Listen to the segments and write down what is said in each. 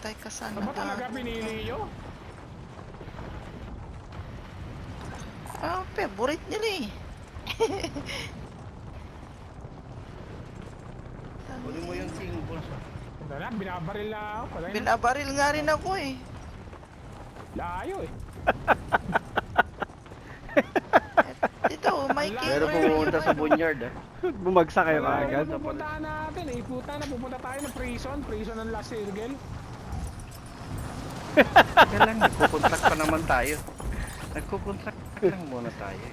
Antay ka sana Ano ba talaga pinili nyo? Ah, favorite nila eh. Kunin mo yung king boss. Wala na, binabaril na ako. Patay na. Binabaril nga rin ako eh. Layo eh. Dito, may king. Pero pumunta sa bunyard ah. Bumagsak kayo Wala kaagad. yung pupuntahan natin eh. Puta na, pupunta tayo ng prison. Prison ng Last Circle. Kaya lang, nagkukontract pa naman tayo. Nagkukontract lang muna tayo.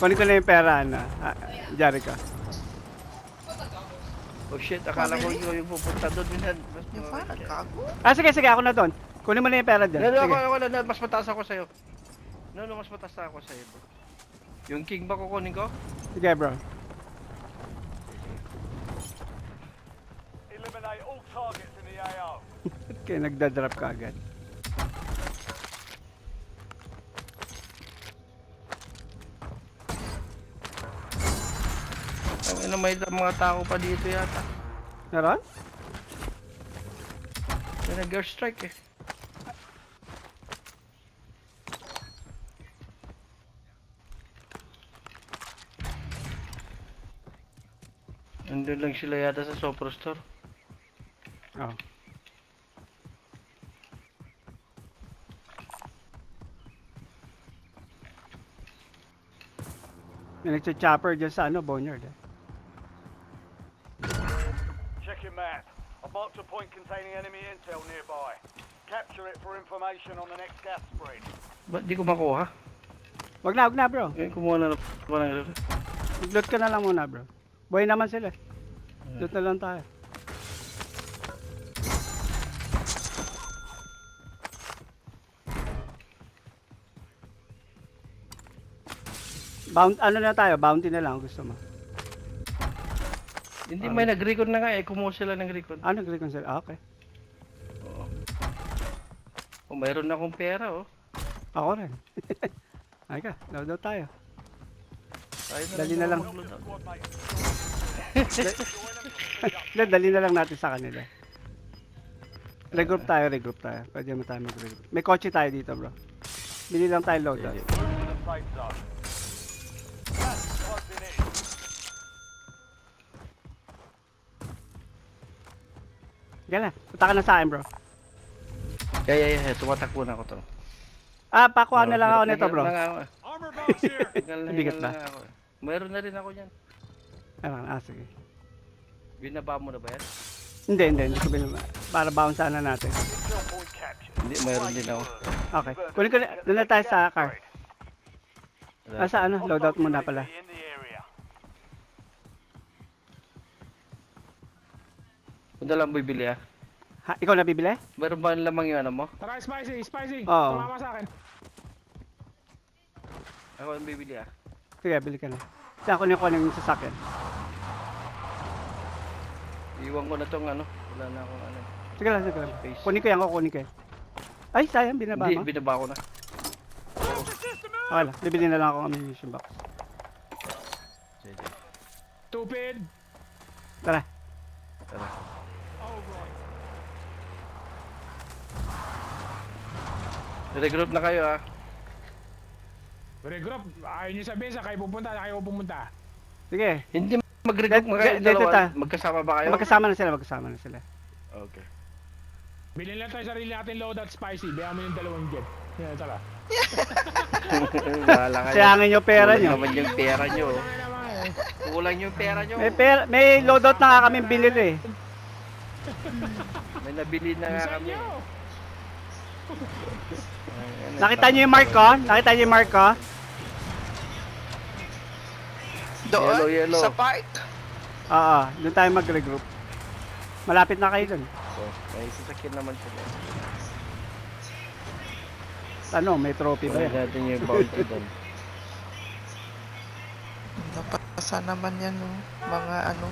Kunin ko na yung pera, ano. Ah, Jericho. Oh shit, akala ko yung, yung pupunta doon. Minsan, mas Yung parang gago. Ah, sige, sige, ako na doon. Kunin mo na yung pera dyan. No, ako, Sige. ako, no, mas mataas ako sa'yo. No, no, mas mataas ako sa'yo. bro. Yung king ba kukunin ko? Sige, bro. Eliminate all targets in the AO. Okay, nagda-drop ka agad. Ina, may mga tao pa dito yata. Meron? May nag-airstrike eh. Nandun lang sila yata sa Sopro Store. Oh. May nagcha-chopper dyan sa ano, Boneyard. Eh. Check your map. I marked a point containing enemy intel nearby. Capture it for information on the next gas spread. Ba't di ko makuha? Wag na, wag na, bro. Ngayon kumuha na ng ng Mag-loot ka na lang muna, bro. Buhay naman sila. Loot na lang tayo. Bound, ano na tayo? Bounty na lang gusto mo. Hindi may nag-recon na nga eh. Kumuha sila ng recon. Ah, nag-reconcile. Ah, okay. Oo. Oh, mayroon na akong pera oh. Ako rin. Ay ka, load out tayo. Tayo Dali na lang. out. Hindi, dali na lang natin sa kanila. Regroup tayo, regroup tayo. Pwede mo tayo mag-regroup. May kotse tayo dito, bro. Bili lang tayo load out. Move to the safe zone. Gas is closing in. Sige na, punta ka na sa akin, bro. Yeah, yeah, yeah. Tumatakbo na ako to. Ah, pakuha na lang ako nito, bro. Armor box here. Bigat ba? eh. Mayroon na rin ako yan. Ano, ah, sige. Binaba mo na ba yan? Hindi, hindi, hindi ko binaba. Para bounce sana natin. Hindi, mayroon din ako. Okay. Kunin ko na, doon na tayo sa car. Ah, sa ano, loadout muna pala. Kung lang bibili ah. Ha, ikaw na bibili? Meron ba lamang yung ano mo? Tara, spicy, spicy. Oo. Tumama sa akin. Ako ang bibili ah. Sige, bili ka na. Saan ko na kunin yung sasakyan? Iwan ko na tong ano. Wala na akong ano. Sige lang, sige lang. Space. Kunin ko yan, kukunin ko yan. Ay, sayang, binaba Hindi, mo. binaba ko na. Okay lang, bibili na lang ako ng ammunition box. Sige, Stupid. Tara. tara. Regroup na kayo ah. Regroup. Ayaw nyo sabihin sa kayo pupunta, sa kayo pupunta. Sige. Hindi mag-regroup Dito- mga kayo dalawa. ta. Magkasama ba kayo? Magkasama na sila, magkasama na sila. Okay. Bilhin lang tayo sarili natin loadout spicy. Bayan mo yung dalawang jet. Yan, tara. Bahala kayo. Sayangin yung pera Kulang nyo. naman yung pera nyo. oh. Naman eh. Kulang yung pera nyo. May, pera, may loadout na nga kami binili eh. May nabili na nga Saan kami. nyo? Nakita nyo yung mark ko? Nakita nyo yung mark ko? Doon, Yellow, yellow. sa park. Oo, doon tayo mag-regroup. Malapit na kayo dun. So, may sasakyan naman sila. Ano, may trophy ba Kunin yan? natin yung bounty doon. Napasa naman yan, no? Mga ano.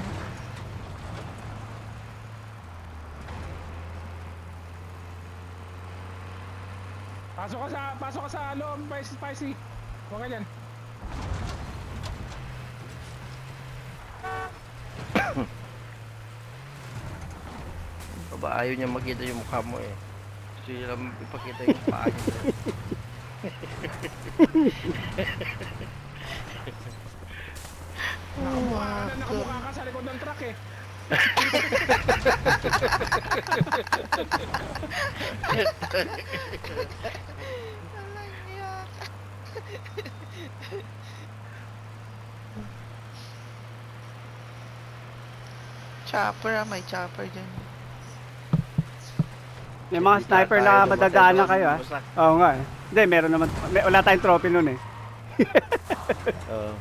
Pasok ka sa, pasok ka sa loob, spicy, spicy. Huwag ka dyan. Aba, ayaw niya makita yung mukha mo eh. Gusto niya lang ipakita yung paa niya. Nakabuka ka na, nakabuka ka sa likod ng truck eh. Chopper ah, may chopper dyan. May mga sniper na madadaanan kayo ah. Oo nga eh. Hindi, meron naman. May, wala tayong trophy nun eh. Oo.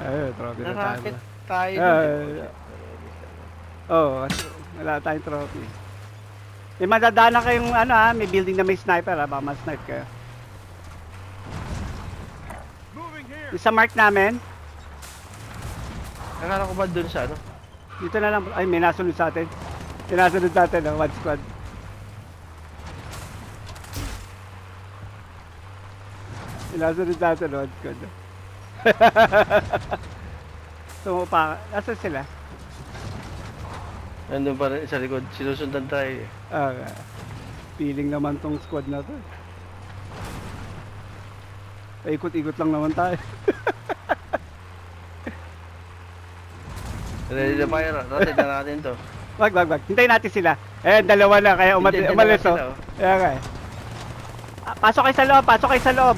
Ayun, trophy na tayo. Narakit tayo. Ah, dun eh. Oo, oh, wala tayong trophy. May madadaanan kayong ano ah, may building na may sniper ah, baka ma-snipe kayo. Yung sa mark namin, Akala ko ba dun sa ano? dito na lang. Ay, may nasunod sa atin. Sinasunod sa atin, oh, one squad. Sinasunod sa atin, one squad. Sumupa. Nasaan sila? Nandun pa rin sa likod. Sinusundan tayo eh. Ah, feeling naman tong squad na to. Paikot-ikot lang naman tayo. Ready na fire. Rotate na natin to. Wag, wag, wag. Hintayin natin sila. Eh, dalawa na, kaya umat Hindi, umalis dalawa oh. sila, oh. Kaya nga eh. Ah, pasok kayo sa loob, pasok kayo sa loob.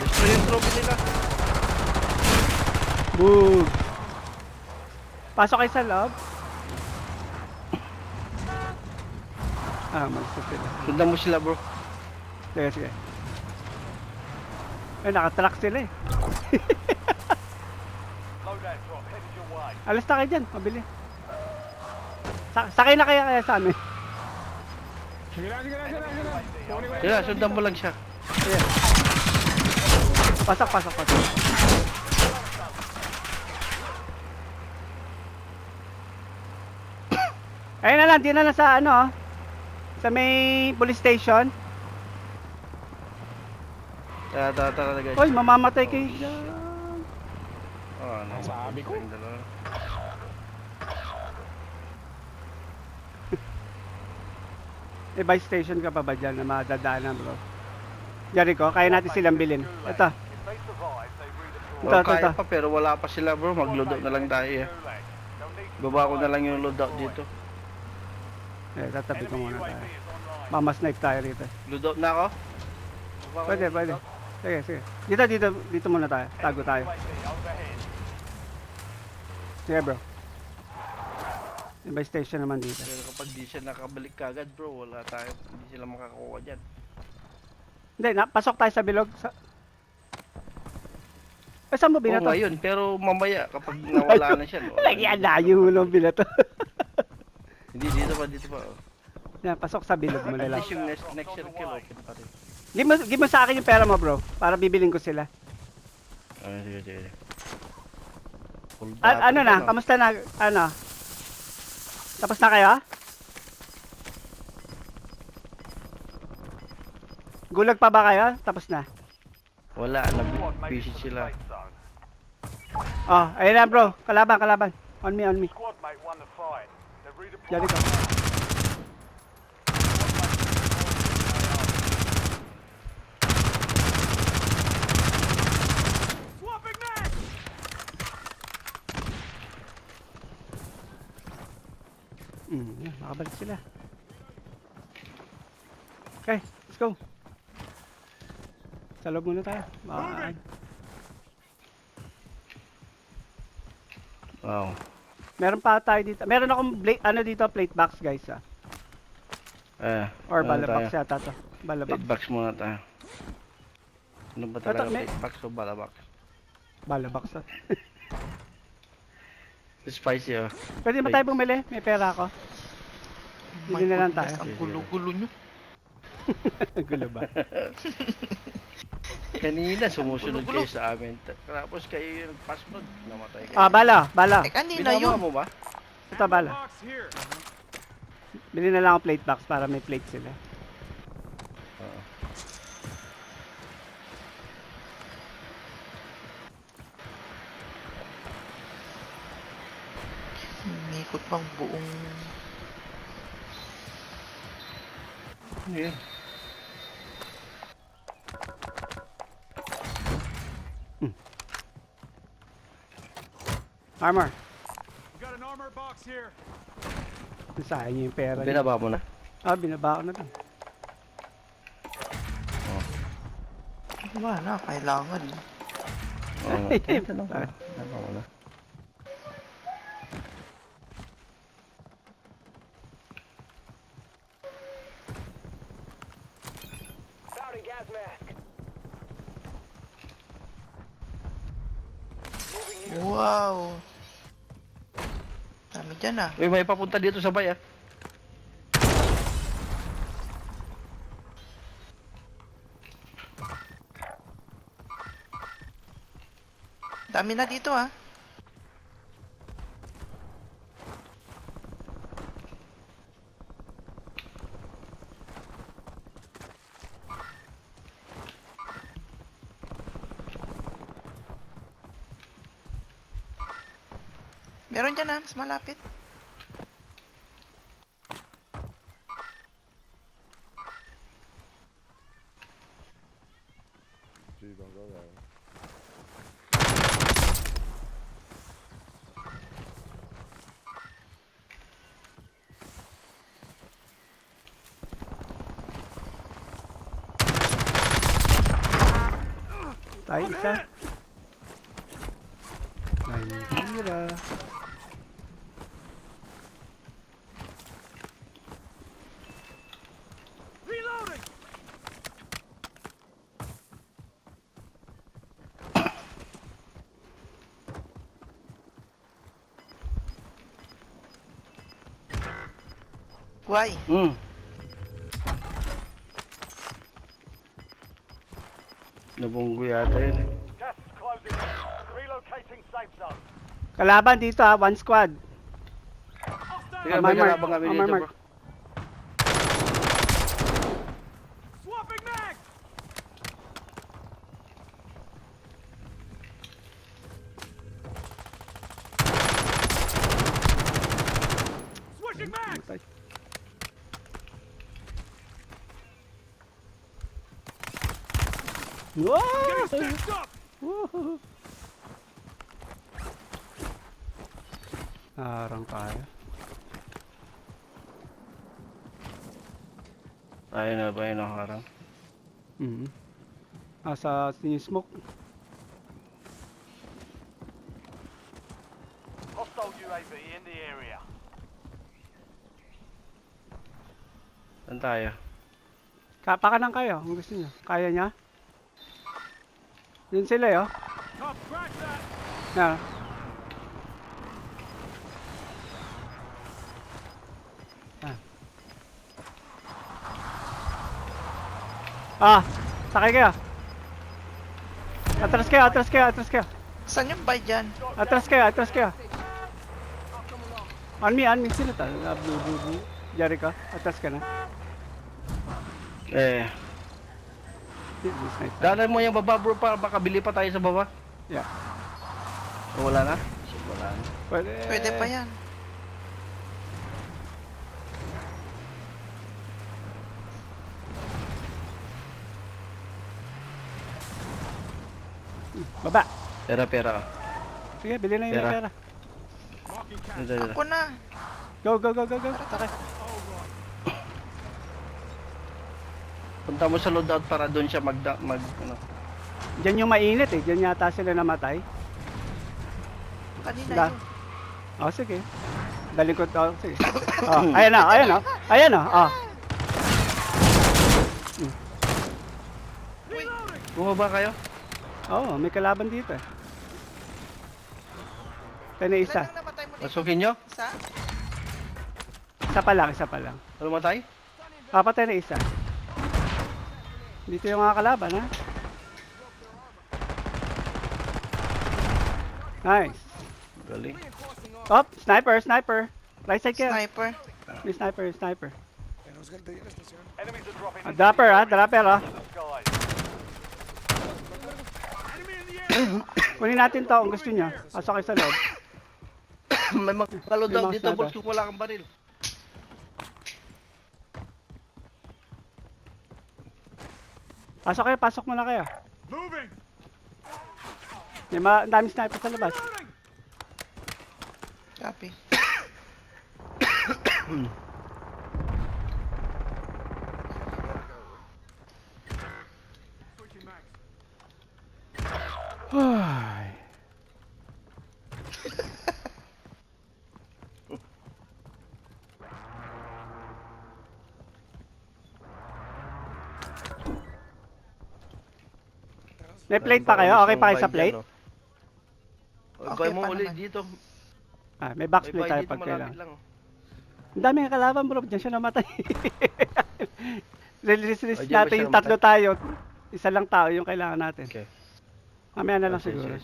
Destroy yung trophy nila. Boom. Pasok kayo sa loob. Ah, malis na sila. Sundan mo sila bro. Sige, sige. Eh, nakatrack sila eh. Alas na kayo dyan, mabili. Sa sakay na kaya kaya sa amin. Sige lang, sige sige sige. Sila, sundan mo lang siya. Ayan. Pasok, pasok, pasok. Ayun na lang, di na lang sa ano, sa may police station. Tara, tara, tara guys. Uy, mamamatay kayo dyan. Oh, ano, Sabi ko. May buy station ka pa ba dyan na madadaanan bro? Jericho, kaya natin silang bilhin. Ito. Ito, Well, ito, kaya ito. pa pero wala pa sila bro. Mag-loadout na lang tayo eh. Baba ko na lang yung loadout dito. eh, tatabi ko muna tayo. is online. Mama snipe tayo rito. Loadout na ako? Pwede, pwede. Sige, sige. Dito, dito, dito muna tayo. Tago tayo. Sige bro. May station naman dito. Pero kapag di siya nakabalik kagad bro, wala tayo. Hindi sila makakakuha dyan. Hindi, na, pasok tayo sa bilog. Sa... Eh, saan mo Oo binato? ngayon, pero mamaya kapag nawala na siya. na. ang layo mo nung binato. Hindi, dito pa, dito pa. oh. Yan, pasok sa bilog mo At nila. least yung next, next circle open pa rin. Give mo, give mo sa akin yung pera mo bro. Para bibiling ko sila. Ah, sige, sige. Full A- ano na? no? Kamusta na? Ano? Tapos na kayo? Gulag pa ba kayo? Tapos na. Wala, nag-busy sila. Oh, ayun na bro. Kalaban, kalaban. On me, on me. Squad mate won the fight. They're redeploying. Diyan ko. Swapping mag! Yan, makabalik sila. Okay, let's go. Sa loob muna tayo. Bye. Wow. Meron pa tayo dito. Meron akong bla- ano dito, plate box guys ah. Eh, Or ano bala box tayo? yata to. Bala box. Plate box muna tayo. Ano ba Ito, talaga may- plate box o bala box? Bala box ah. Spicy oh. Pwede ba tayo bumili? May pera ako. Bili na lang tayo. Ang gulo-gulo nyo. Gulo ba? Kanina sumusunod kayo sa amin. Tapos kayo yung nag-pass mode, namatay kayo. Ah, bala, bala. Eh, kanina Binama yun. mo ba? Ito bala. Bili na lang ako plate box para may plate sila. Oo. Umikot pang buong... Ano yun? Armor. We've got an armor box here. Sayang niyo yung pera. niyo. Binaba mo na. Ah, binaba ko na lang. Wala, kailangan. Oo nga. Ay, Tanong ko. Binaba mo na. Wow! Dami dyan ah. Uy, may papunta dito sa bay ah. Dami na dito ah. Dyan ah, mas malapit. Tayo isa. Why? Hmm. Nabunggo yata yun. Gas is closing in. Relocating safe zone. Kalaban dito ah, one squad. Sige, Ah, may Mark. kalabang kami dito Mark. bro. Swapping mag! Switching mag! Patay. Wow! Stitched up! Woohoo! Harang tayo. Tayo na ba yun ang harang? Mm. Ah, sa yung smoke. Hostile UAV in the area. Saan tayo? Kapa ka lang kayo, kung gusto niyo. Kaya niya? Yun sila yo. That! Na. Ah. Ah, sakay kayo. Atras kayo, atras kayo, atras kayo. Saan yung buy dyan? Atras kayo, atras kayo. On me, on me. Sino tayo? Ah, blue, blue, blue. Jericho, atras ka na. Eh, daanan mo yung baba bro para makabili pa tayo sa baba. Yeah. O, wala na? Wala na. Pwede, Pwede pa yan. Baba. Pera, pera. Sige, bili na yung Pera. pera. Dito, dito. Ako na. Go, go, go, go, go. Tara. Punta mo sa loadout para doon siya mag, mag ano. Diyan yung mainit eh. Diyan yata sila namatay. Kanina Da. yun. Oh, sige. Daling ko to. Sige. Oh, ayan na, ayan na. Ayan na. Oh. Bumaba kayo? Oo, may kalaban dito eh. Ito na isa. Ilan yung namatay mo dito? Pasukin nyo? Isa? Isa pa lang, isa pa lang. Lumatay? Ah, patay na isa. Dito yung mga kalaban, ha? Nice. Galing. Oh, sniper, sniper. Right side kayo. Sniper. May sniper, sniper. Ah, dapper, ha? Dapper, ha? the skies. Kunin natin to kung gusto niya. Pasok kayo sa loob. May mga loadout mga dito, boss, kung wala kang baril. Pasok kayo, pasok muna kayo. Moving! May ang daming sniper sa labas. Copy. May plate pa kayo? Okay pa kayo sa plate? Okay mo pa ulit dito. Ah, may box plate tayo pag kailangan. lang. Ang dami ng kalaban bro, diyan siya namatay. Release release Oh, natin yung tatlo tayo. Isa lang tao yung kailangan natin. Okay. Mamaya na lang siguro.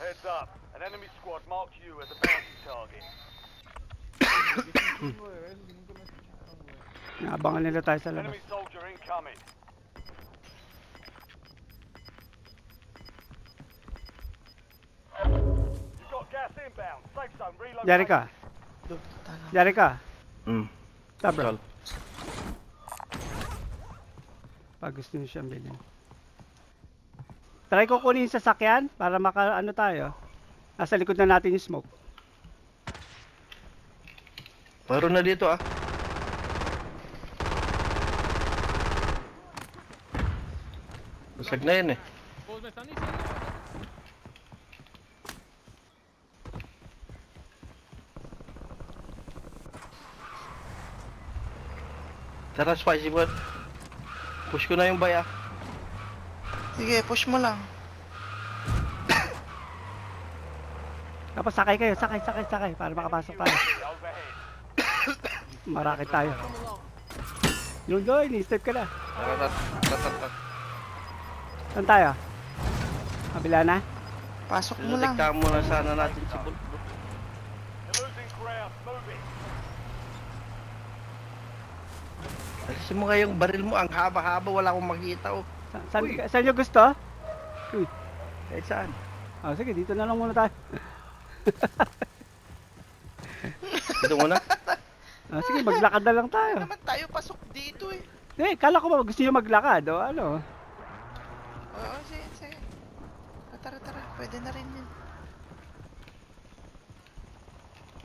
Heads up. An enemy squad marks you as a bounty target. Naabangan nila tayo sa labas. Enemy soldier incoming. You've got gas inbound. Safe zone relocated. Yari ka. Tala. Yari ka. Mm. Ta bro. Sol. Pag gusto niyo siyang bilhin. Try ko kunin yung sasakyan para maka ano tayo. Nasa likod na natin yung smoke. Meron na dito ah. Basag na yun eh. Tara, spicy boy. Push ko na yung bay ah. Sige, push mo lang. Tapos sakay kayo, sakay, sakay, sakay para makapasok tayo. Marakit tayo. Yung doy, ni-step ka na. Tara, tara, tara. Saan tayo? Kabila na? Pasok mo lang. Detektahan muna sana natin si Bulbul. Alisin mo nga yung baril mo, ang haba-haba, wala akong makita oh. Sa saan, Uy. saan nyo gusto? Kahit saan. Oh, sige, dito na lang muna tayo. Dito muna. Ah, sige, maglakad na lang tayo. naman tayo pasok dito eh. Eh, kala ko ba gusto nyo maglakad o ano? Oo, sige, sige. Ah, Tara, tara. Pwede na rin yun.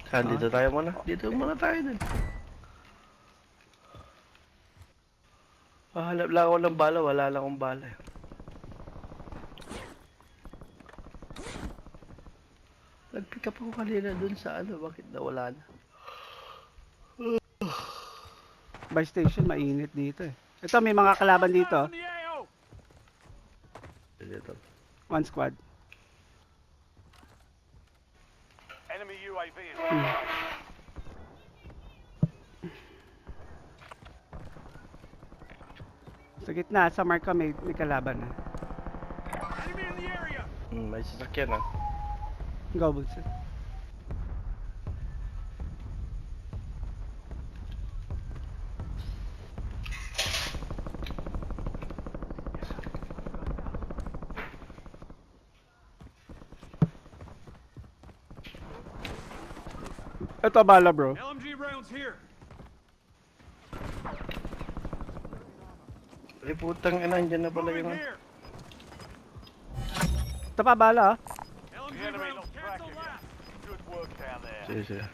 Saan? Dito tayo muna. Dito muna tayo din. Ah, hanap lang ako ng bala. Wala lang akong bala. eh. Nag-pick up ako kanina dun sa ano. Bakit nawala na? By station, mainit dito eh. Ito, may mga kalaban! Dito. One squad. Enemy UAV is Gitna, sa marka may, may kalaban na. Enemy in the area! Hmm, may sasakyan ah. Go, Bunso. Ito bala bro. LMG rounds here! Ay putang ina, andyan na pala yung... Ito pa bala there. Sige, sige.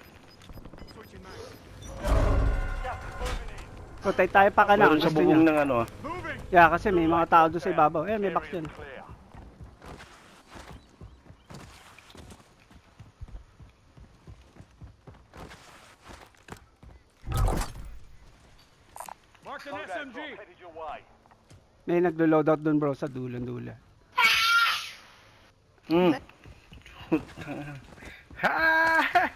Putay tayo pa ka na. Meron sa Gusto bubong ng ano ah. Yeah, kasi may mga tao doon sa ibabaw. Eh, may box yun. is clear. Mark an Loadout drop SMG! headed your way. May naglo-loadout doon bro sa dulon-dula. Hmm. ha!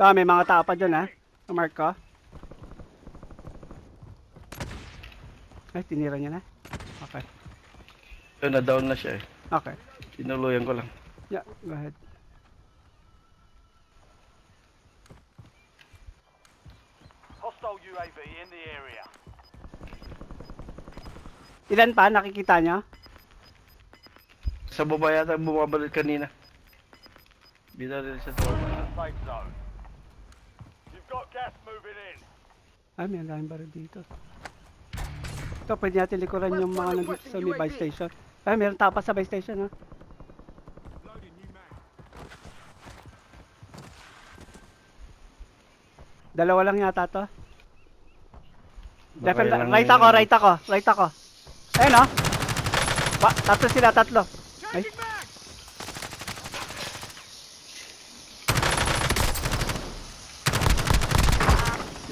Ito, may mga tao pa dyan ha. Mark ko. Ay, tinira niya na. Okay. Yun, na-down na siya eh. Okay. Tinuluyan ko lang. Yeah, go ahead. Hostile UAV in the area. Ilan pa nakikita niyo? Sa baba yata bumabalik kanina. Binaril sa tropa. Safe zone. gas moving in. Ay, may ang daming baril dito. Ito, pwede natin likuran yung mga nandito sa may buy station. Ay, meron tapas sa buy station, ha? Dalawa lang yata to. Ilang- right ako, right ako, right ako. Ayun, oh. Ba, tatlo sila, tatlo. Ay.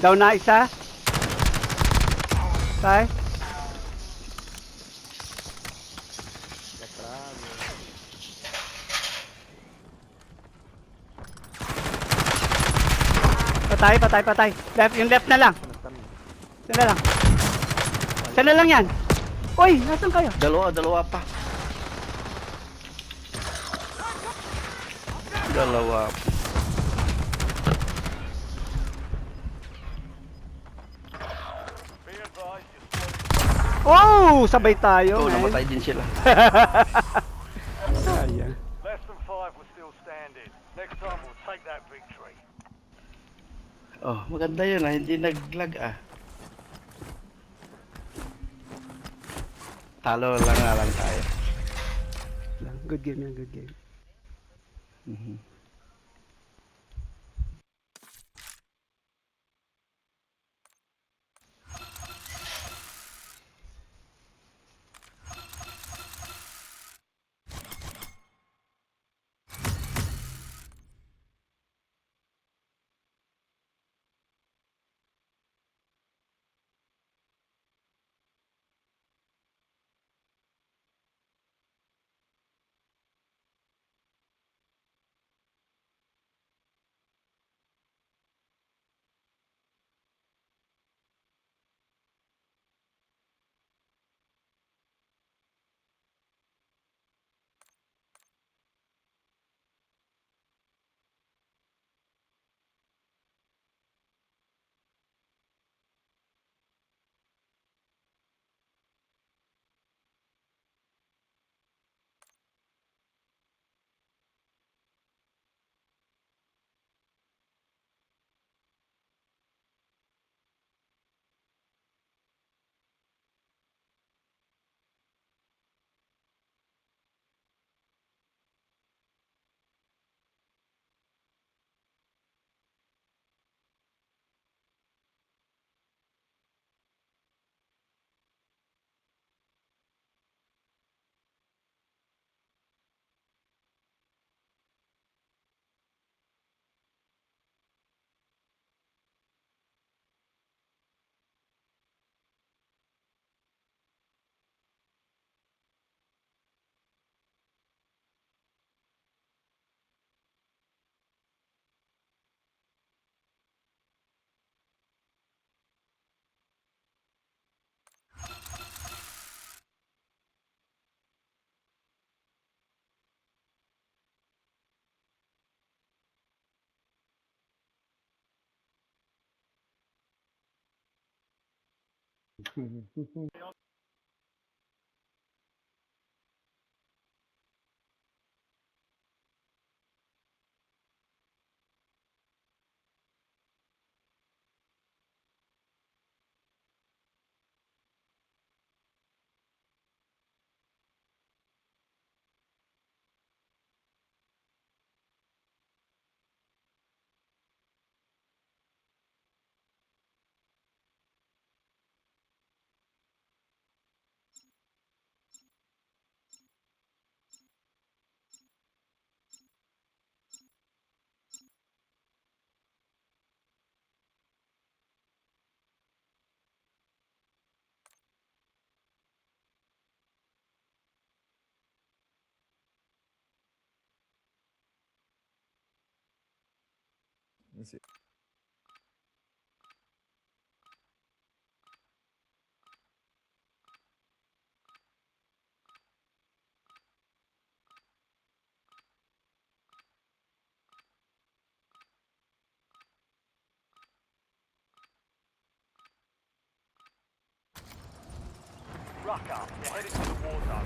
Down na isa. Tay. Patay, patay, patay. Left, yung left na lang. Sila lang. Sila lang yan. Uy, nasan kayo? Dalawa, dalawa pa. Dalawa. Oh, sabay tayo, man. namatay din sila. Sayang. less than five were still standing. Next time we'll take that victory. Oh, maganda yun ah. Hindi naglag ah. Talo lang nga lang tayo. Good game yan, good game. 嗯嗯嗯嗯。Let's see. Ruck up. They're headed to the war zone.